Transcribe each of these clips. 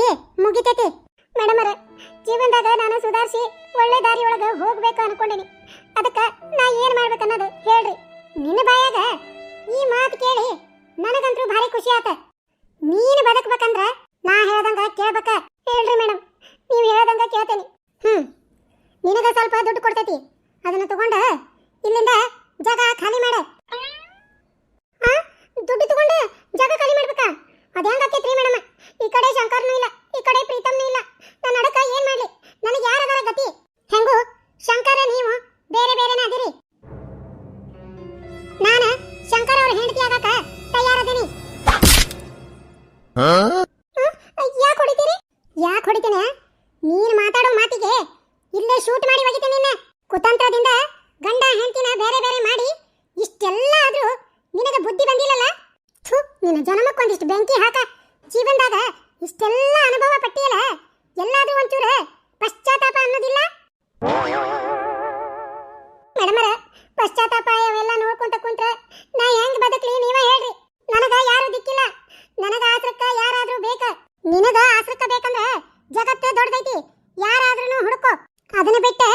ಕತೆ ಮುಗಿತೈತಿ. ಮೇಡಮರ ಜೀವನದಾಗ ನಾನು ಸುಧಾರಿಸಿ ಒಳ್ಳೆ ದಾರಿ ಒಳಗ ಹೋಗ್ಬೇಕು ಅನ್ಕೊಂಡಿನಿ. ಅದಕ್ಕ ನಾ ಏನ್ ಮಾಡ್ಬೇಕನ್ನೋದು ಹೇಳ್ರಿ. ನಿನ್ನ ಬಾಯಾಗ ಈ ಮಾತು ಕೇಳಿ ನನಗಂತೂ ಭಾರಿ ಖುಷಿ ಆತ. ನೀನು ಬದಕ್ಬೇಕಂದ್ರ ನಾ ಹೇಳ್ದಂಗ ಕೇಳ್ಬೇಕ. ಹೇಳ್ರಿ ಮೇಡಮ್ ನೀವು ಹೇಳ್ದಂಗ ಕೇಳ್ತೇನೆ. ಹ್ಮ್, ನಿನಗ ಸ್ವಲ್ಪ ದುಡ್ಡು ಕೊಡ್ತೈತಿ. ಅದನ್ನ ತಗೊಂಡ ಇಲ್ಲಿಂದ ಜಾಗ ಖಾಲಿ ಮಾಡ. ದುಡ್ಡು ತಗೊಂಡು ಜಾಗ ಖಾಲಿ ಮಾಡ್ಬೇಕಾ? ಅದೇಂಗಾಕೈತ್ರಿ ಮೇಡಮ್ ಈ ಕಡೆ ಶಂಕರ್ನೂ ಇಲ್ಲ. ಈ ಕಡೆ ಪ್ರೀತಮ್ನೂ ಇಲ್ಲ. ನನ್ನ ಅಡಕ ಏನ್ ಮಾಡ್ಲಿ? ನನಗೆ ಯಾರದರ ಗತಿ? ಹೆಂಗು? ಶಂಕರ, ನೀವು ಬೇರೆ ಬೇರೆನೇ ಅದಿರಿ? ನಾನ ಶಂಕರ ಅವ್ರ ಹೆಂಡತಿ ಆಗಾಕ ತಯಾರದೀನಿ. ಯಾಕೆ ಹೊಡಿತೀರಿ? ಯಾಕೆ ಹೊಡಿತೀನಿ ನೀನ್ ಮಾತಾಡೋ ಮಾತಿಗೆ ಇಲ್ಲೇ ಶೂಟ್ ಮಾಡಿ ಒಗಿತೇನೆ ನಿನ್ನ. ಕುತಂತ್ರದಿಂದ ಗಂಡ ಹೆಂಡತಿನ ಬೇರೆ ಬೇರೆ ಮಾಡಿ ಇಷ್ಟೆಲ್ಲ ಆದ್ರೂ ನಿನಗೆ ಬುದ್ಧಿ ಬಂದಿಲ್ಲಲ್ಲ? ಥು, ನಿನ್ನ ಜನ್ಮಕ್ಕೊಂದಿಷ್ಟು ಬೆಂಕಿ ಹಾಕ. ಜೀವನದಾಗ ಇಷ್ಟೆಲ್ಲ ಅನುಭವ ಪಟ್ಟಿಯಲ್ಲ? ಎಲ್ಲಾದ್ರೂ ಒಂಚೂರು ಪಶ್ಚಾತ್ತಾಪ ಅನ್ನೋದಿಲ್ಲ? ಮೇಡಮರ ಪಶ್ಚಾತ್ತಾಪ ಅವೆಲ್ಲ ನೋಡ್ಕೊಂತ ಕುಂತ್ರ ನಾ ಹೆಂಗ್ ಬದುಕ್ಲಿ ನೀವೇ ಹೇಳ್ರಿ. ನನಗ ಯಾರು ದಿಕ್ಕಿಲ್ಲ. ನನಗ ಆಶ್ರಕ್ಕ ಯಾರಾದ್ರೂ ಬೇಕ? ನಿನಗ ಆಶ್ರಕ್ಕ ಬೇಕಂದ್ರ ಜಗತ್ತೇ ದೊಡ್ಡದೈತಿ. ಯಾರಾದ್ರೂ ಹುಡುಕೋ. ಅದನ್ನ ಬಿಟ್ಟೆ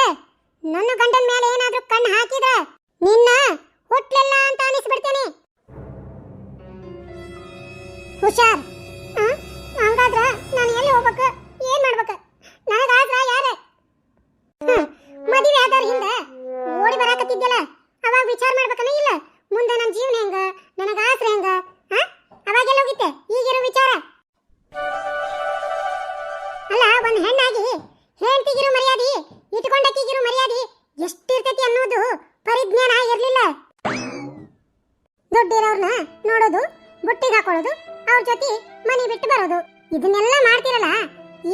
ನನ್ನ ಗಂಡನ ಮೇಲೆ ಏನಾದ್ರೂ ಕಣ್ಣು ಹಾಕಿದ ನಿನ್ನ ಹುಟ್ಲಿಲ್ಲ ಅಂತ ಅನಿಸ್ಬಿಡ್ತೇನೆ ಹುಷಾರ್? ಹಂಗಾದ್ರ ನಾನು ಎಲ್ಲಿ ಹೋಗ್ಬೇಕು? ಏನ್ ಮಾಡ್ಬೇಕು? ನನಗಾದ್ರ ಯಾರೇ? ಮದುವೆ ಆದವ್ರ ಹಿಂದೆ ಓಡಿ ಬರಾಕತ್ತಿದ್ಯಲ್ಲ, ಅವಾಗ ವಿಚಾರ ಮಾಡ್ಬೇಕನ ಇಲ್ಲ? ಮುಂದೆ ನನ್ನ ಜೀವನ ಹೆಂಗ? ನನಗ ಆಸರೆ ಹೆಂಗ? ಅವಾಗೆಲ್ಲ ಹೋಗಿತ್ತೆ ಈಗಿರೋ ವಿಚಾರ? ಅಲ್ಲ, ಒಂದ್ ಹೆಣ್ಣಾಗಿ ಹೆಂಡತಿಗಿರೋ ಮರ್ಯಾದಿ, ಇಟ್ಕೊಂಡಕ್ಕಿಗಿರೋ ಮರ್ಯಾದಿ ಎಷ್ಟಿರ್ತೈತಿ ಅನ್ನೋದು ಪರಿಜ್ಞಾನ ಇರ್ಲಿಲ್ಲ ದುಡ್ಡಿರೋರ್ನ ನೋಡೋದು, ಬುಟ್ಟಿಗೆ ಹಾಕೊಳ್ಳೋದು, ಅವ್ರ ಜೊತೆ ಮನೆ ಬಿಟ್ಟು ಬರೋದು. ಇದನ್ನೆಲ್ಲ ಮಾಡ್ತಿರಲ್ಲ?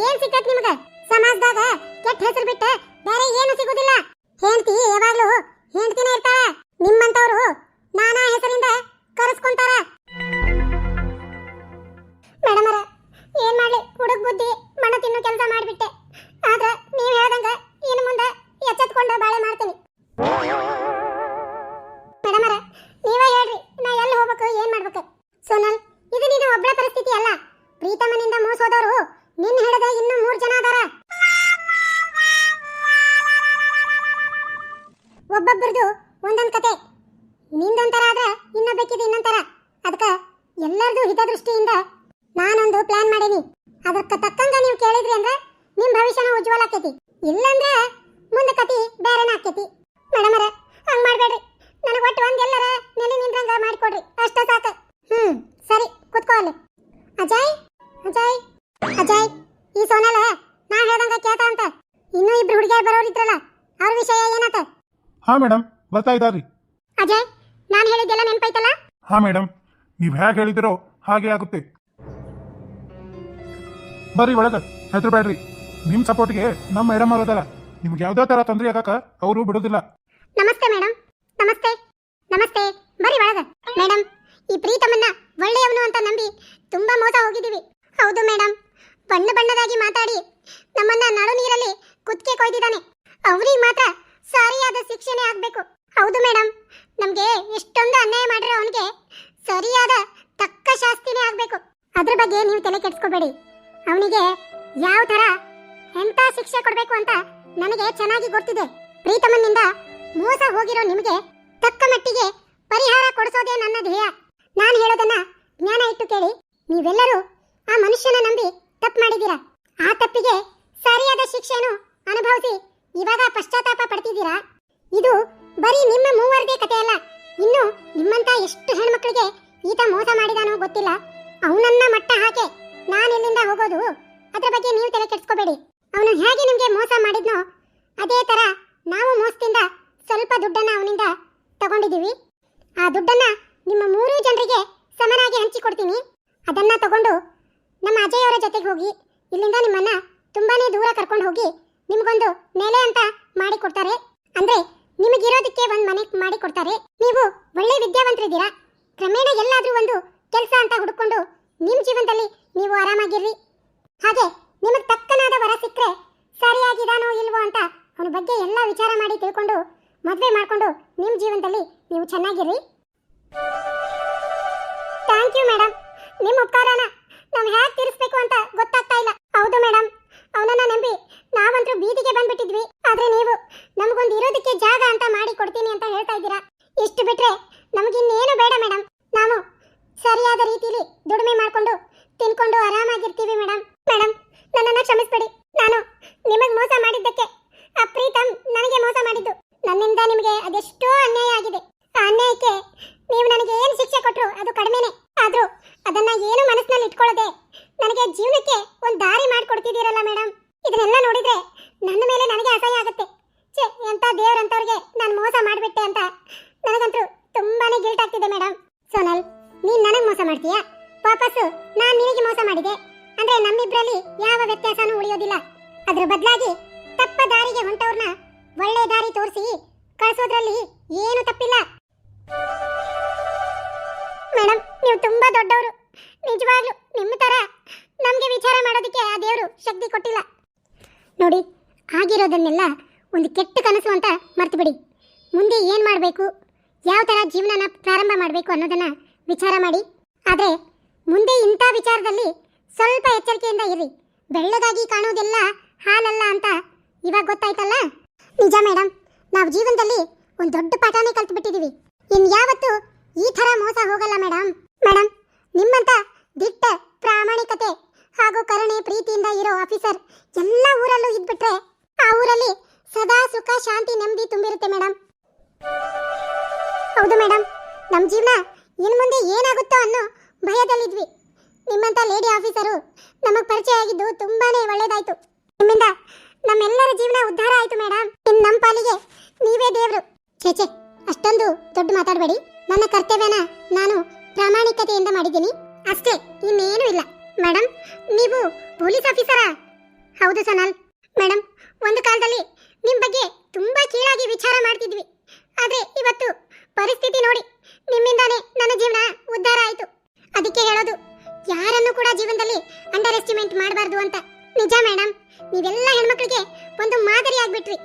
ಏನ್ ಸಿಕ್ಕತ್ ನಿಮಗೆ? ಸಮಾಜದಾಗ ಕೆಟ್ಟ ಹೆಸರು ಬಿಟ್ಟ ಬೇರೆ ಏನು ಸಿಗುದಿಲ್ಲ. ಹೆಂಡತಿ ಯಾವಾಗ್ಲೂ ಹೆಂಡತಿನೇ ಇರ್ತಾಳ. ನಿಮ್ಮಂತವ್ರು ನಾನಾ ಹೆಸರಿಂದ ಕರೆಸ್ಕೊಂತಾರ. ಒಬ್ಬೊಬ್ಬರದು ಒಂದೊಂದು ಕತೆ. ನಿಂದೊಂಥರ ಆದ್ರೆ ಇನ್ನೊಬ್ಬಕ್ಕಿದು ಇನ್ನೊಂಥರ. ಅದಕ್ಕೆ ಎಲ್ಲರದು ಹಿತದೃಷ್ಟಿಯಿಂದ ನಾನೊಂದು ಪ್ಲಾನ್ ಮಾಡೀನಿ. ಅದಕ್ಕೆ ತಕ್ಕಂಗ ನೀವು ಕೇಳಿದ್ರಿ ಅಂದ್ರೆ ನಿಮ್ಮ ಭವಿಷ್ಯನ ಉಜ್ವಲ ಆಕೈತಿ. ಇಲ್ಲಂದ್ರೆ ಮುಂದೆ ಕತಿ ಬೇರೆನ ಆಕೈತಿ. ಮೇಡಮರ. ಹಾ ಮೇಡಮ್ ಬರ್ತಾ ಇದ್ದಾರ್ರಿ ಅಜಯ್ ನಾನು ಹೇಳಿದ್ದೆಲ್ಲ ನೆನಪಾಯ್ತಲ್ಲ? ಹಾ ಮೇಡಮ್ ನೀವು ಹೇಗೆ ಹೇಳಿದಿರೋ ಹಾಗೆ ಆಗುತ್ತೆ. ಬರ್ರಿ ಒಳಗ ಹೆದರ್ಬೇಡ್ರಿ ನಿಮ್ ಸಪೋರ್ಟ್ಗೆ ನಮ್ಮ ಮೇಡಮ್ ಅವರದಲ್ಲ. ನಿಮ್ಗೆ ಯಾವ್ದೋ ತರ ತೊಂದರೆ ಆಗಕ ಅವರು ಬಿಡೋದಿಲ್ಲ. ನಮಸ್ತೆ ಮೇಡಮ್ ನಮಸ್ತೆ. ನಮಸ್ತೆ. ಬರಿ ಒಳಗ. ಮೇಡಮ್ ಈ ಪ್ರೀತಮನ್ನ ಒಳ್ಳೆಯವನು ಅಂತ ನಂಬಿ ತುಂಬಾ ಮೋಸ ಹೋಗಿದ್ದೀವಿ. ಹೌದು ಮೇಡಮ್ ಬಣ್ಣ ಬಣ್ಣದಾಗಿ ಮಾತಾಡಿ ನಮ್ಮನ್ನ ನಡು ನೀರಲ್ಲಿ ಕುತ್ತಿಗೆ ಕೊಯ್ದಿದ್ದಾನೆ. ಅವ್ರಿಗೆ ಮಾತ್ರ ಸರಿಯಾದ ಶಿಕ್ಷಣೆ ಆಗ್ಬೇಕು. ಹೌದು ಮೇಡಮ್ ನಮ್ಗೆ ಎಷ್ಟೊಂದು ಅನ್ಯಾಯ ಮಾಡಿರೋ ಅವನಿಗೆ ಸರಿಯಾದ ತಕ್ಕ ಶಾಸ್ತಿನೇ ಆಗ್ಬೇಕು. ಅದ್ರ ಬಗ್ಗೆ ನೀವು ತಲೆ ಕೆಡಿಸ್ಕೋಬೇಡಿ. ಅವನಿಗೆ ಯಾವ ತರ ಎಂತ ಶಿಕ್ಷೆ ಕೊಡ್ಬೇಕು ಅಂತ ನನಗೆ ಚೆನ್ನಾಗಿ ಗೊತ್ತಿದೆ. ಪ್ರೀತಮನ್ನಿಂದ ಮೋಸ ಹೋಗಿರೋ ನಿಮಗೆ ತಕ್ಕ ಮಟ್ಟಿಗೆ ಪರಿಹಾರ ಕೊಡಿಸೋದೇ ನನ್ನ ಧ್ಯೇಯ. ನಾನು ಹೇಳೋದನ್ನ ಜ್ಞಾನ ಇಟ್ಟು ಕೇಳಿ. ನೀವೆಲ್ಲರೂ ಆ ಮನುಷ್ಯನ ನಂಬಿ ತಪ್ಪು ಮಾಡಿದ್ದೀರಾ? ಆ ತಪ್ಪಿಗೆ ಸರಿಯಾದ ಶಿಕ್ಷೆಯನ್ನು ಅನುಭವಿಸಿ ಇವಾಗ ಪಶ್ಚಾತ್ತಾಪ ಆ ದುಡ್ಡನ್ನ ನಿಮ್ಮ ಮೂರು ಜನರಿಗೆ ಸಮನಾಗಿ ಹಂಚಿಕೊಡ್ತೀನಿ. ಅದನ್ನ ತಗೊಂಡು ನಮ್ಮ ಅಜಯ್ ಜೊತೆಗೆ ಹೋಗಿ, ಇಲ್ಲಿಂದ ನಿಮ್ಮನ್ನ ತುಂಬಾನೇ ದೂರ ಕರ್ಕೊಂಡು ಹೋಗಿ ನಿಮಗೊಂದು ನೆಲೆ ಅಂತ ಮಾಡಿ ಕೊಡ್ತಾರೆ ಅಂದ್ರೆ ನಿಮಗಿರೋದಕ್ಕೆ ಒಂದು ಮನೆ ಮಾಡಿ ಕೊಡ್ತಾರೆ ನೀವು ಒಳ್ಳೆ ವಿದ್ಯಾವಂತರಿದ್ದೀರಾ? ಕ್ರಮೇಣ ಎಲ್ಲಾದರೂ ಒಂದು ಕೆಲಸ ಅಂತ ಹುಡುಕೊಂಡು ನಿಮ್ಮ ಜೀವನದಲ್ಲಿ ನೀವು ಆರಾಮಾಗಿರ್ರಿ. ಹಾಗೆ ನಿಮಗೆ ತಕ್ಕನಾದ ವರ ಸಿಕ್ಕರೆ ಸರಿಯಾಗಿದಾನೋ ಇಲ್ವೋ ಅಂತ ಅವನ ಬಗ್ಗೆ ಎಲ್ಲ ವಿಚಾರ ಮಾಡಿ ತಿಳ್ಕೊಂಡು ಮದುವೆ ಮಾಡ್ಕೊಂಡು ನಿಮ್ಮ ಜೀವನದಲ್ಲಿ ನೀವು ಚೆನ್ನಾಗಿರಿ. ಥ್ಯಾಂಕ್ ಯು ಮೇಡಮ್ ನಿಮ್ಮ ಉಪಕಾರನ ನಾವು ಹೇಗೆ ತೀರಿಸ್ಬೇಕು ಅಂತ ಗೊತ್ತಾಗ್ತಾ ಇಲ್ಲ. ಹೌದು ಮೇಡಮ್ ಅವನನ್ನ ನಂಬಿ ನಾವಂತೂ ಬೀದಿಗೆ ಬಂದ್ಬಿಟ್ಟಿದ್ವಿ ಆದ್ರೆ ನೀವು ನಮಗೊಂದು ಇರೋದಕ್ಕೆ ಜಾಗ ಅಂತ ಮಾಡಿ ಕೊಡ್ತೀನಿ ಅಂತ ಹೇಳ್ತಾ ಇದ್ದೀರಾ ಇಷ್ಟು ಬಿಟ್ರೆ ನಮಗಿನ್ನೇನು ಬೇಡ ಮೇಡಮ್ ನಾವು ಸರಿಯಾದ ರೀತಿಲಿ ದುಡಿಮೆ ಮಾಡ್ಕೊಂಡು ತಿನ್ಕೊಂಡು ಆರಾಮಾಗಿರ್ತೀವಿ ಮೇಡಮ್ ಮೇಡಮ್ ನನ್ನನ್ನು ಕ್ಷಮಿಸ್ಬೇಡಿ ನಾನು ನಿಮಗೆ ಮೋಸ ಮಾಡಿದ್ದಕ್ಕೆ ಆ ಪ್ರೀತಮ್ ನನಗೆ ಮೋಸ ಮಾಡಿದ್ದು ನನ್ನಿಂದ ನಿಮಗೆ ಅದೆಷ್ಟೋ ಅನ್ಯಾಯ ಆಗಿದೆ. ಆ ಅನ್ಯಾಯಕ್ಕೆ ನೀವು ನನಗೆ ಏನು ಶಿಕ್ಷೆ ಕೊಟ್ಟರು ಅದು ಕಡಿಮೆನೆ. ಆದರೂ ಅದನ್ನ ಏನು ಮನಸ್ಸಿನಲ್ಲಿ ಇಟ್ಕೊಳ್ಳದೆ ನನಗೆ ಜೀವನಕ್ಕೆ ಒಂದು ದಾರಿ ಮಾಡಿಕೊಡ್ತಿದ್ದೀರಲ್ಲ ಮೇಡಮ್ ಇದನ್ನೆಲ್ಲ ನೋಡಿದ್ರೆ ನನ್ನ ಮೇಲೆ ನನಗೆ ಅಸಹ್ಯ ಆಗುತ್ತೆ. ಛೇ ಎಂಥ ದೇವರಂಥವ್ರಿಗೆ ನಾನು ಮೋಸ ಮಾಡಿಬಿಟ್ಟೆ ಅಂತ. ನನಗಂತೂ ತುಂಬಾನೇ ಗಿಲ್ಟ್ ಆಗ್ತಿದೆ ಮೇಡಮ್ ಸೋನಲ್, ನೀನು ನನಗೆ ಮೋಸ ಮಾಡ್ತೀಯಾ? ವಾಪಸ್ಸು ನಾನು ನಿನಗೆ ಮೋಸ ಮಾಡಿದೆ. ಅಂದ್ರೆ ನಮ್ಮಿಬ್ಬರಲ್ಲಿ ಯಾವ ವ್ಯತ್ಯಾಸನೂ ಉಳಿಯೋದಿಲ್ಲ. ಅದ್ರ ಬದಲಾಗಿ ತಪ್ಪ ದಾರಿಗೆ ಹೊಂಟವ್ರನ್ನ ಒಳ್ಳೆ ದಾರಿ ತೋರಿಸಿ ಕಳಿಸೋದ್ರಲ್ಲಿ ಏನು ತಪ್ಪಿಲ್ಲ. ಮೇಡಮ್ ನೀವು ತುಂಬಾ ದೊಡ್ಡವರು. ನಿಜವಾಗ್ಲೂ ನಿಮ್ಮ ತರ ನಮಗೆ ವಿಚಾರ ಮಾಡೋದಕ್ಕೆ ಆ ದೇವರು ಶಕ್ತಿ ಕೊಟ್ಟಿಲ್ಲ. ನೋಡಿ, ಆಗಿರೋದನ್ನೆಲ್ಲ ಒಂದು ಕೆಟ್ಟ ಕನಸು ಅಂತ ಮರ್ತುಬಿಡಿ. ಮುಂದೆ ಏನು ಮಾಡಬೇಕು, ಯಾವ ಥರ ಜೀವನನ ಪ್ರಾರಂಭ ಮಾಡಬೇಕು ಅನ್ನೋದನ್ನ ವಿಚಾರ ಮಾಡಿ. ಆದರೆ, ಮುಂದೆ ಇಂಥ ವಿಚಾರದಲ್ಲಿ ಸ್ವಲ್ಪ ಎಚ್ಚರಿಕೆಯಿಂದ ಇರಿ ಬೆಳ್ಳಗಾಗಿ ಕಾಣೋದೆಲ್ಲ ಹಾಲಲ್ಲ ಅಂತ ಇವಾಗ ಗೊತ್ತಾಯ್ತಲ್ಲ? ನಿಜ ಮೇಡಮ್ ನಾವು ಜೀವನದಲ್ಲಿ ಒಂದು ದೊಡ್ಡ ಪಾಠನೇ ಕಲ್ತು ಬಿಟ್ಟಿದ್ದೀವಿ ಇನ್ಯಾವತ್ತೂ ಈ ಥರ ಮೋಸ ಹೋಗಲ್ಲ ಮೇಡಮ್ ಮೇಡಮ್ ನಿಮ್ಮಂತ ದಿಟ್ಟ ಪ್ರಾಮಾಣಿಕತೆ ಹಾಗೂ ಕರುಣೆ ಪ್ರೀತಿಯಿಂದ ಇರೋ ಆಫೀಸರ್ ಎಲ್ಲ ಊರಲ್ಲೂ ಇದ್ಬಿಟ್ರೆ ಆ ಊರಲ್ಲಿ ಸದಾ ಸುಖ, ಶಾಂತಿ, ನೆಮ್ಮದಿ ತುಂಬಿರುತ್ತೆ ಮೇಡಮ್ ಹೌದು ಮೇಡಮ್ ನಮ್ಮ ಜೀವನ ಇನ್ನು ಮುಂದೆ ಏನಾಗುತ್ತೋ ಅನ್ನೋ ಭಯದಲ್ಲಿದ್ವಿ. ನಿಮ್ಮಂತ ಲೇಡಿ ಆಫೀಸರು ನಮಗೆ ಪರಿಚಯ ಆಗಿದ್ದು ತುಂಬಾನೇ ಒಳ್ಳೇದಾಯ್ತು. ನಿಮ್ಮಿಂದ ನಮ್ಮೆಲ್ಲರ ಜೀವನ ಉದ್ಧಾರ ಆಯ್ತು ಮೇಡಮ್ ಇನ್ ನಮ್ಮ ಪಾಲಿಗೆ ನೀವೇ ದೇವರು. ಛೇ ಅಷ್ಟೊಂದು ದೊಡ್ಡ ಮಾತಾಡಬೇಡಿ. ನನ್ನ ಕರ್ತವ್ಯನ ನಾನು ಪ್ರಾಮಾಣಿಕತೆಯಿಂದ ಮಾಡಿದ್ದೀನಿ. ಅಷ್ಟೇ, ಇನ್ನೇನು ಇಲ್ಲ. ಮೇಡಮ್ ನೀವು ಪೊಲೀಸ್ ಆಫೀಸರಾ? ಹೌದು, ಸನಲ್. ಮೇಡಮ್ ಒಂದು ಕಾಲದಲ್ಲಿ ನಿಮ್ಮ ಬಗ್ಗೆ ತುಂಬಾ ಕೀಳಾಗಿ ವಿಚಾರ ಮಾಡ್ತಿದ್ವಿ. ಆದ್ರೆ ಇವತ್ತು ಪರಿಸ್ಥಿತಿ ನೋಡಿ ನಿಮ್ಮಿಂದಾನೇ ನನ್ನ ಜೀವನ ಉದ್ಧಾರ ಆಯಿತು. ಅದಕ್ಕೆ ಹೇಳೋದು, ಯಾರನ್ನು ಕೂಡ ಜೀವನದಲ್ಲಿ ಅಂಡರ್ ಎಸ್ಟಿಮೇಟ್ ಮಾಡಬಾರ್ದು ಅಂತ. ನಿಜ ಮೇಡಮ್ ನೀವೆಲ್ಲ ಹೆಣ್ಮಕ್ಳಿಗೆ ಒಂದು ಮಾದರಿ ಆಗ್ಬಿಟ್ರಿ.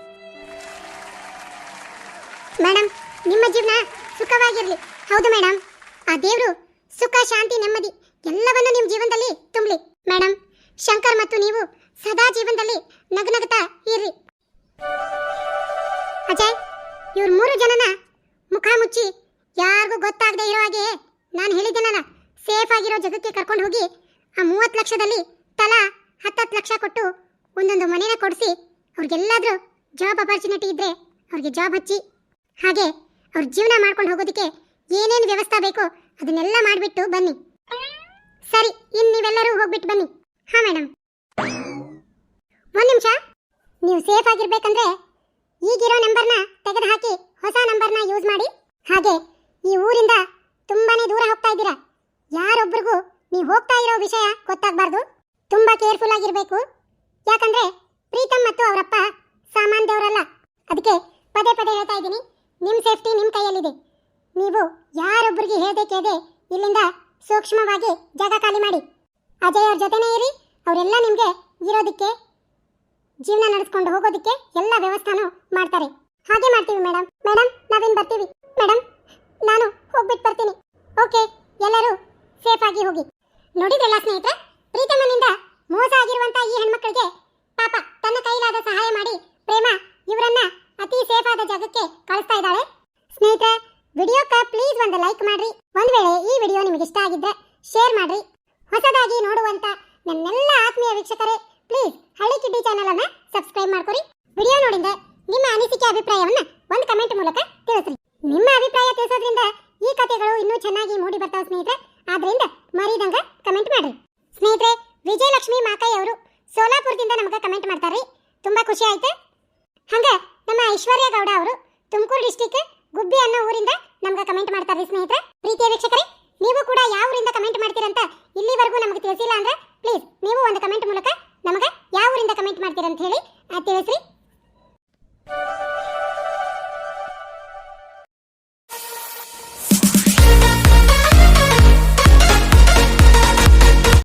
ಮೇಡಮ್ ನಿಮ್ಮ ಜೀವನ ಸುಖವಾಗಿರ್ಲಿ. ಹೌದು ಮೇಡಮ್ ಆ ದೇವರು ಸುಖ, ಶಾಂತಿ, ನೆಮ್ಮದಿ ಎಲ್ಲವನ್ನೂ ನಿಮ್ಮ ಜೀವನದಲ್ಲಿ ತುಂಬಲಿ. ಮೇಡಮ್ ಶಂಕರ್ ಮತ್ತು ನೀವು ಸದಾ ಜೀವನದಲ್ಲಿ ನಗನಗತಾ ಜಾಬ್ ಹಾಗೆ ಅವ್ರ ಜೀವನ ಮಾಡ್ಕೊಂಡು ಹೋಗೋದಕ್ಕೆ ಏನೇನು ವ್ಯವಸ್ಥೆ ಬೇಕೋ ಅದನ್ನೆಲ್ಲ ಮಾಡಿಬಿಟ್ಟು ಬನ್ನಿ. ಸರಿ ಇನ್ನು ನೀವೆಲ್ಲರೂ ಹೋಗ್ಬಿಟ್ಟು ಬನ್ನಿ. ಹಾ ಮೇಡಮ್ ಒಂದು ನಿಮಿಷ. ನೀವು ಸೇಫ್ ಆಗಿರ್ಬೇಕಂದ್ರೆ ಈಗಿರೋ ನಂಬರ್ನ ತೆಗೆದು ಹಾಕಿ ಹೊಸ ನಂಬರ್ನ ಯೂಸ್ ಮಾಡಿ. ಹಾಗೆ ಈ ಊರಿಂದ ತುಂಬಾನೇ ದೂರ ಹೋಗ್ತಾ ಇದ್ದೀರಾ? ಯಾರೊಬ್ಬರಿಗೂ ನೀವು ಹೋಗ್ತಾ ಇರೋ ವಿಷಯ ಗೊತ್ತಾಗಬಾರ್ದು. ತುಂಬಾ ಕೇರ್ಫುಲ್ ಆಗಿರಬೇಕು ಯಾಕಂದ್ರೆ ಪ್ರೀತಮ್ ಮತ್ತು ಅವರಪ್ಪ ಸಾಮಾನ್ ದೇವರಲ್ಲ ಅದಕ್ಕೆ ಪದೇ ಪದೇ ಹೇಳ್ತಾ ಇದ್ದೀನಿ ನಿಮ್ಮ ಸೇಫ್ಟಿ ನಿಮ್ಮ ಕೈಯಲ್ಲಿದೆ ನೀವು ಯಾರೊಬ್ಬರಿಗೆ ಹೇಳ್ದೆ ಕೇದೆ ಇಲ್ಲಿಂದ ಸೂಕ್ಷ್ಮವಾಗಿ ಜಾಗ ಖಾಲಿ ಮಾಡಿ ಅಜಯ್ ಅವ್ರ ಜೊತೆನೇ ಇರಿ. ಅವರೆಲ್ಲ ನಿಮಗೆ ಇರೋದಕ್ಕೆ, ಜೀವನ ನಡೆಸ್ಕೊಂಡು ಹೋಗೋದಕ್ಕೆ ಎಲ್ಲ ವ್ಯವಸ್ಥೆನೂ ಮಾಡ್ತಾರೆ. ಹಾಗೆ ಮಾಡ್ತೀವಿ ಮೇಡಮ್ ಮೇಡಮ್ ನಾವೇನು ಬರ್ತೀವಿ. ಮೇಡಮ್ ನಾನು ಹೋಗ್ಬಿಟ್ಟು ಬರ್ತೀನಿ. ಓಕೆ ಎಲ್ಲರೂ ಸೇಫ್ ಆಗಿ ಹೋಗಿ. ನೋಡಿದ್ರಲ್ಲ ಸ್ನೇಹಿತರೆ ಪ್ರೀತಮನಿಂದ ಮೋಸ ಆಗಿರುವಂತ ಈ ಹೆಣ್ಮಕ್ಳಿಗೆ ಪಾಪ ತನ್ನ ಕೈಲಾದ ಸಹಾಯ ಮಾಡಿ ಪ್ರೇಮ ಇವರನ್ನ ಅತಿ ಸೇಫ್ ಆದ ಜಾಗಕ್ಕೆ ಕಳಿಸ್ತಾ ಇದ್ದಾಳೆ. ಸ್ನೇಹಿತರೆ ವಿಡಿಯೋಕ್ಕೆ ಪ್ಲೀಸ್ ಒಂದು ಲೈಕ್ ಮಾಡ್ರಿ. ಒಂದ್ ವೇಳೆ ಈ ವಿಡಿಯೋ ನಿಮಗೆ ಇಷ್ಟ ಆಗಿದ್ರೆ ಶೇರ್ ಮಾಡ್ರಿ. ಹೊಸದಾಗಿ ನೋಡುವಂತ ನನ್ನೆಲ್ಲ ಆತ್ಮೀಯ ವೀಕ್ಷಕರೇ ಪ್ಲೀಸ್ ಹಳ್ಳಿ ಕಿಡ್ಡಿ ಚಾನಲ್ ಅನ್ನ ಸಬ್ಸ್ಕ್ರೈಬ್ ಮಾಡ್ಕೊರಿ ವಿಡಿಯೋ ನೋಡಿದ್ರೆ ನಿಮ್ಮ ಅನಿಸಿಕೆ, ಅಭಿಪ್ರಾಯವನ್ನ ಒಂದು ಕಮೆಂಟ್ ಮೂಲಕ